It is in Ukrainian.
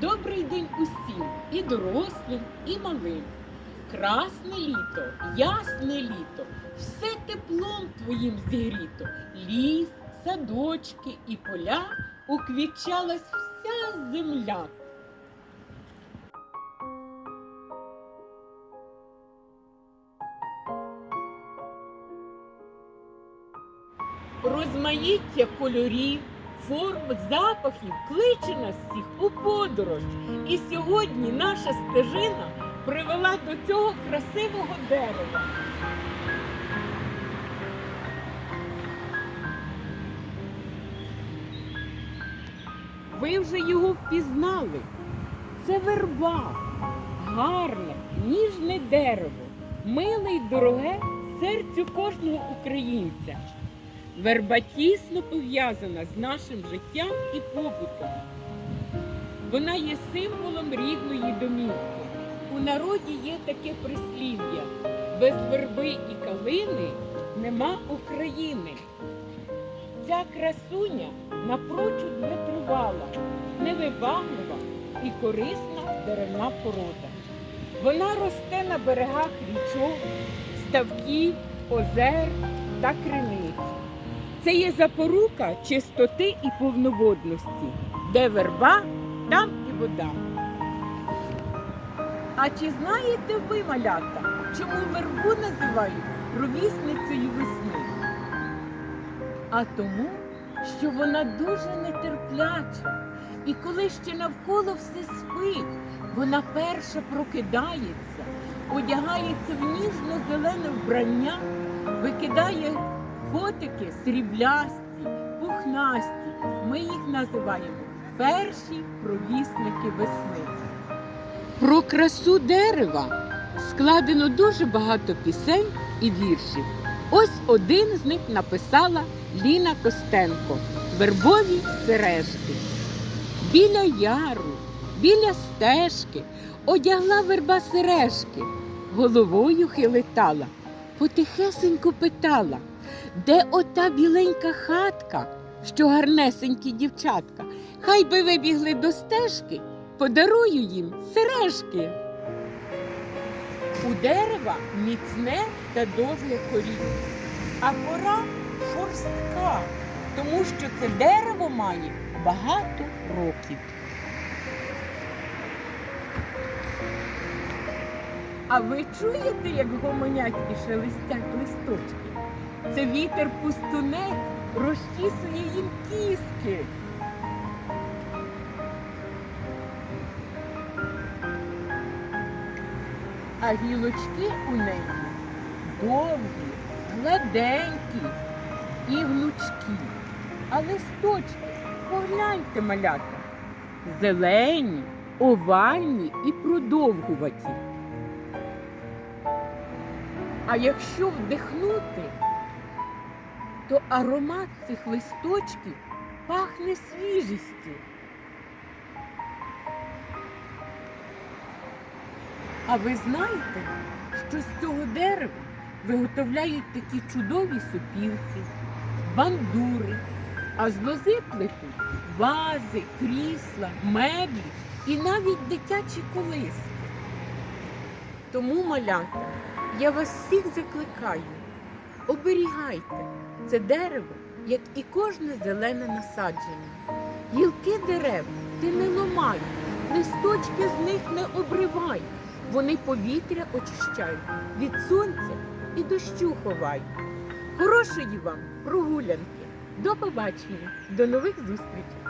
Добрий день усім, і дорослим, і малим. Красне літо, ясне літо, все теплом твоїм зігріто. Ліс, садочки і поля уквічалась вся земля. Розмаїття кольорів, форм, запахів кличе нас всіх у подорож. І сьогодні наша стежина привела до цього красивого дерева. Ви вже його впізнали. Це верба, гарне, ніжне дерево, миле й дороге серцю кожного українця. Верба тісно пов'язана з нашим життям і побутом. Вона є символом рідної домівки. У народі є таке прислів'я: без верби і калини нема України. Ця красуня напрочуд витривала, невибаглива і корисна деревна порода. Вона росте на берегах річок, ставків, озер та криниць. Це є запорука чистоти і повноводності, де верба, там і вода. А чи знаєте ви, малята, чому вербу називають ровісницею весни? А тому, що вона дуже нетерпляча, і коли ще навколо все спить, вона перша прокидається, одягається в ніжно-зелене вбрання, викидає котики сріблясті, пухнасті. Ми їх називаємо перші провісники весни. Про красу дерева складено дуже багато пісень і віршів. Ось один з них написала Ліна Костенко Вербові сережки. Біля яру, біля стежки одягла верба сережки, головою хилитала, потихесенько питала, де ота біленька хатка, що гарнесенькі дівчатка, хай би вибігли до стежки, подарую їм сережки. У дерева міцне та довге коріння, а кора шорстка, тому що це дерево має багато років. А ви чуєте, як гомонять і шелестять листочки? Це вітер пустунець розчісує їм кіски. А гілочки у неї довгі, гладенькі і гнучкі. А листочки, погляньте, малята, зелені, овальні і продовгуваті. А якщо вдихнути, то аромат цих листочків пахне свіжістю. А ви знаєте, що з цього дерева виготовляють такі чудові супілки, бандури, а з лози плетуть вази, крісла, меблі і навіть дитячі колиски. Тому, малята, я вас всіх закликаю, оберігайте це дерево, як і кожне зелене насадження. Гілки дерев ти не ломай, листочки з них не обривай. Вони повітря очищають, від сонця і дощу ховають. Хорошої вам прогулянки! До побачення, до нових зустрічей!